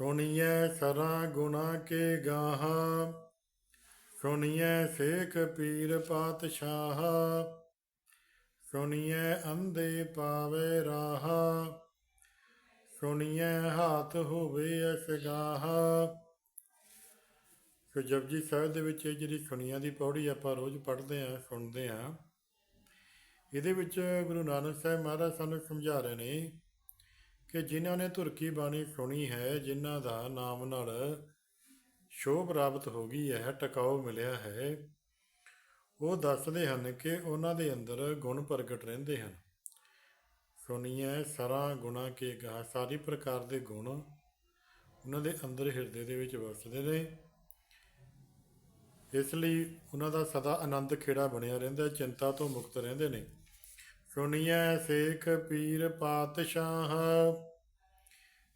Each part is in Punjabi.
ਸੁਣੀਐ ਸਰਾ ਗੁਣਾ ਕੇ ਗਾਹਾ, ਸੁਣੀਐ ਸੇਖ ਪੀਰ ਪਾਤਸ਼ਾਹ, ਸੁਣੀਐ ਅੰਧੇ ਪਾਵੇ ਰਾਹਾ, ਸੁਣੀਐ ਹਾਥ ਹੋਵੇ ਅਸਗਾਹ। ਸੋ ਜਪਜੀ ਸਾਹਿਬ ਦੇ ਵਿੱਚ ਇਹ ਜਿਹੜੀ ਸੁਣੀਆਂ ਦੀ ਪੌੜੀ ਆਪਾਂ ਰੋਜ਼ ਪੜ੍ਹਦੇ ਆਂ ਸੁਣਦੇ ਆਂ ਇਹਦੇ ਵਿੱਚ ਗੁਰੂ ਨਾਨਕ ਸਾਹਿਬ ਮਹਾਰਾਜ ਸਾਨੂੰ ਸਮਝਾ ਰਹੇ ਨੇ ਕਿ ਜਿਨ੍ਹਾਂ ਨੇ ਧੁਰਕੀ ਬਾਣੀ ਸੁਣੀ ਹੈ, ਜਿਨ੍ਹਾਂ ਦਾ ਨਾਮ ਨਾਲ ਸ਼ੋਭ ਪ੍ਰਾਪਤ ਹੋ ਗਈ ਹੈ ਟਿਕਾਓ ਮਿਲਿਆ ਹੈ, ਉਹ ਦੱਸਦੇ ਹਨ ਕਿ ਉਹਨਾਂ ਦੇ ਅੰਦਰ ਗੁਣ ਪ੍ਰਗਟ ਰਹਿੰਦੇ ਹਨ। ਸੁਣੀਐ ਸਰਾ ਗੁਣਾ ਕੇ ਗਾ ਸਾਰੀ ਪ੍ਰਕਾਰ ਦੇ ਗੁਣ ਉਹਨਾਂ ਦੇ ਅੰਦਰ ਹਿਰਦੇ ਦੇ ਵਿੱਚ ਵਸਦੇ ਨੇ। ਇਸ ਲਈ ਉਹਨਾਂ ਦਾ ਸਦਾ ਆਨੰਦ ਖੇੜਾ ਬਣਿਆ ਰਹਿੰਦਾ, ਚਿੰਤਾ ਤੋਂ ਮੁਕਤ ਰਹਿੰਦੇ ਨੇ। ਸੁਣੀਐ ਸੇਖ ਪੀਰ ਪਾਤਸ਼ਾਹ।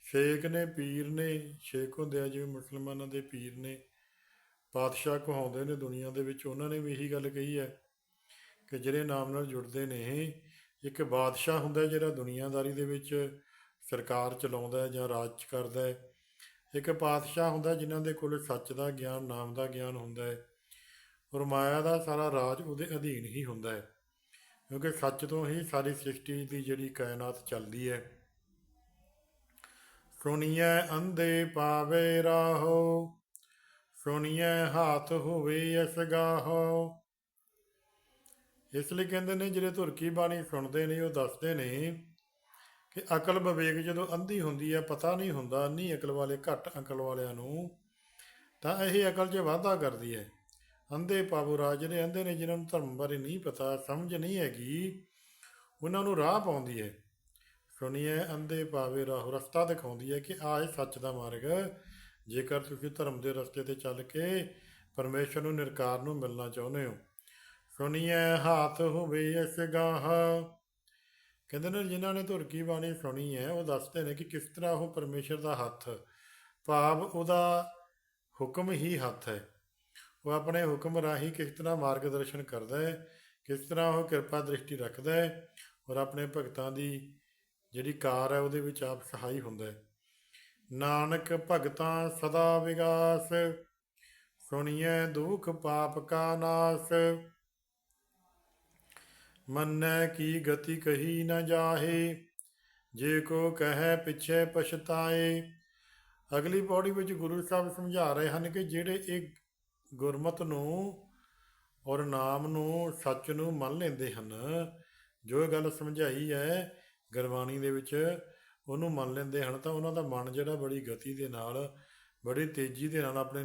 ਸ਼ੇਖ ਨੇ ਪੀਰ ਨੇ, ਸ਼ੇਖ ਹੁੰਦੇ ਆ ਜਿਵੇਂ ਮੁਸਲਮਾਨਾਂ ਦੇ ਪੀਰ ਨੇ, ਪਾਤਸ਼ਾਹ ਕਹਾਉਂਦੇ ਨੇ ਦੁਨੀਆ ਦੇ ਵਿੱਚ। ਉਹਨਾਂ ਨੇ ਵੀ ਇਹੀ ਗੱਲ ਕਹੀ ਹੈ ਕਿ ਜਿਹੜੇ ਨਾਮ ਨਾਲ ਜੁੜਦੇ ਨੇ, ਇੱਕ ਬਾਦਸ਼ਾਹ ਹੁੰਦਾ ਜਿਹੜਾ ਦੁਨੀਆਦਾਰੀ ਦੇ ਵਿੱਚ ਸਰਕਾਰ ਚਲਾਉਂਦਾ ਜਾਂ ਰਾਜ ਕਰਦਾ ਹੈ। ਇੱਕ ਪਾਤਸ਼ਾਹ ਹੁੰਦਾ ਜਿਨ੍ਹਾਂ ਦੇ ਕੋਲ ਸੱਚ ਦਾ ਗਿਆਨ, ਨਾਮ ਦਾ ਗਿਆਨ ਹੁੰਦਾ ਹੈ। ਔਰ ਮਾਇਆ ਦਾ ਸਾਰਾ ਰਾਜ ਉਹਦੇ ਅਧੀਨ ਹੀ ਹੁੰਦਾ ਹੈ। ਕਿਉਂਕਿ ਸੱਚ ਤੋਂ ਹੀ ਸਾਰੀ ਸ੍ਰਿਸ਼ਟੀ ਦੀ ਜਿਹੜੀ ਕਾਇਨਾਤ ਚੱਲਦੀ ਹੈ। ਸੁਣੀਐ ਅੰਧੇ ਪਾਵੇ ਰਾਹੋ, ਸੁਣੀਐ ਹਾਥ ਹੋਵੇ ਅਸਗਾਹੋ ਇਸ ਲਈ ਕਹਿੰਦੇ ਨੇ, ਜਿਹੜੇ ਧੁਰਕੀ ਬਾਣੀ ਸੁਣਦੇ ਨੇ, ਉਹ ਦੱਸਦੇ ਨੇ ਕਿ ਅਕਲ ਵਿਵੇਕ ਜਦੋਂ ਅੰਧੀ ਹੁੰਦੀ ਹੈ, ਪਤਾ ਨਹੀਂ ਹੁੰਦਾ ਅੰਨੀ ਅਕਲ ਵਾਲੇ ਘੱਟ ਅਕਲ ਵਾਲਿਆਂ ਨੂੰ, ਤਾਂ ਇਹ ਅਕਲ 'ਚ ਵਾਧਾ ਕਰਦੀ ਹੈ। ਅੰਧੇ ਪਾਵੋ ਰਾਜ ਜਿਹੜੇ ਅੰਧੇ ਨੇ ਜਿਨ੍ਹਾਂ ਨੂੰ ਧਰਮ ਬਾਰੇ ਨਹੀਂ ਪਤਾ, ਸਮਝ ਨਹੀਂ ਹੈਗੀ, ਉਹਨਾਂ ਨੂੰ ਰਾਹ ਪਾਉਂਦੀ ਹੈ। ਸੁਣੀਏ, ਅੰਧੇ ਪਾਵੇ ਰਾਹ ਰਸਤਾ ਦਿਖਾਉਂਦੀ ਹੈ ਕਿ ਆਹ ਹੈ ਸੱਚ ਦਾ ਮਾਰਗ ਜੇਕਰ ਤੁਸੀਂ ਧਰਮ ਦੇ ਰਸਤੇ ਤੇ ਚੱਲ ਕੇ ਪਰਮੇਸ਼ਰ ਨੂੰ ਨਿਰਕਾਰ ਨੂੰ ਮਿਲਣਾ ਚਾਹੁੰਦੇ ਹੋ। ਸੁਣੀਏ, ਹਾਥ ਹੋਵੇ ਇਸ ਗਾਹ। ਕਹਿੰਦੇ ਨੇ, ਜਿਨ੍ਹਾਂ ਨੇ ਧੁਰਕੀ ਬਾਣੀ ਸੁਣੀ ਹੈ, ਉਹ ਦੱਸਦੇ ਨੇ ਕਿ ਕਿਸ ਤਰ੍ਹਾਂ ਉਹ ਪਰਮੇਸ਼ਰ ਦਾ ਹੱਥ, ਭਾਵ ਉਹਦਾ ਹੁਕਮ ਹੀ ਹੱਥ ਹੈ। ਉਹ ਆਪਣੇ ਹੁਕਮ ਰਾਹੀਂ ਕਿਸ ਤਰ੍ਹਾਂ ਮਾਰਗਦਰਸ਼ਨ ਕਰਦਾ ਹੈ, ਕਿਸ ਤਰ੍ਹਾਂ ਉਹ ਕਿਰਪਾ ਦ੍ਰਿਸ਼ਟੀ ਰੱਖਦਾ ਹੈ ਔਰ ਆਪਣੇ ਭਗਤਾਂ ਦੀ ਜਿਹੜੀ ਕਾਰ ਹੈ ਉਹਦੇ ਵਿੱਚ ਆਪ ਸਹਾਈ ਹੁੰਦਾ ਹੈ। ਨਾਨਕ ਭਗਤਾਂ ਸਦਾ ਵਿਗਾਸ, ਸੁਣੀਐ ਦੁਖ ਪਾਪ ਕਾ ਨਾਸ। ਮੰਨੈ ਕੀ ਗਤੀ ਕਹੀ ਨ ਜਾਹੇ, ਜੇ ਕੋ ਕਹੈ ਪਿਛੇ ਪਛਤਾਏ। ਅਗਲੀ ਪੌੜੀ ਵਿੱਚ ਗੁਰੂ ਸਾਹਿਬ ਸਮਝਾ ਰਹੇ ਹਨ ਕਿ ਜਿਹੜੇ ਇਹ ਗੁਰਮਤ ਨੂੰ ਔਰ ਨਾਮ ਨੂੰ ਸੱਚ ਨੂੰ ਮੰਨ ਲੈਂਦੇ ਹਨ। ਜੋ ਇਹ ਗੱਲ ਸਮਝਾਈ ਹੈ, ਗੁਰਬਾਣੀ ਦੇ ਵਿੱਚ ਉਹਨੂੰ ਮੰਨ ਲੈਂਦੇ ਹਨ ਤਾਂ ਉਹਨਾਂ ਦਾ ਮਨ ਜਿਹੜਾ ਬੜੀ ਗਤੀ ਦੇ ਨਾਲ, ਬੜੀ ਤੇਜ਼ੀ ਦੇ ਨਾਲ ਆਪਣੇ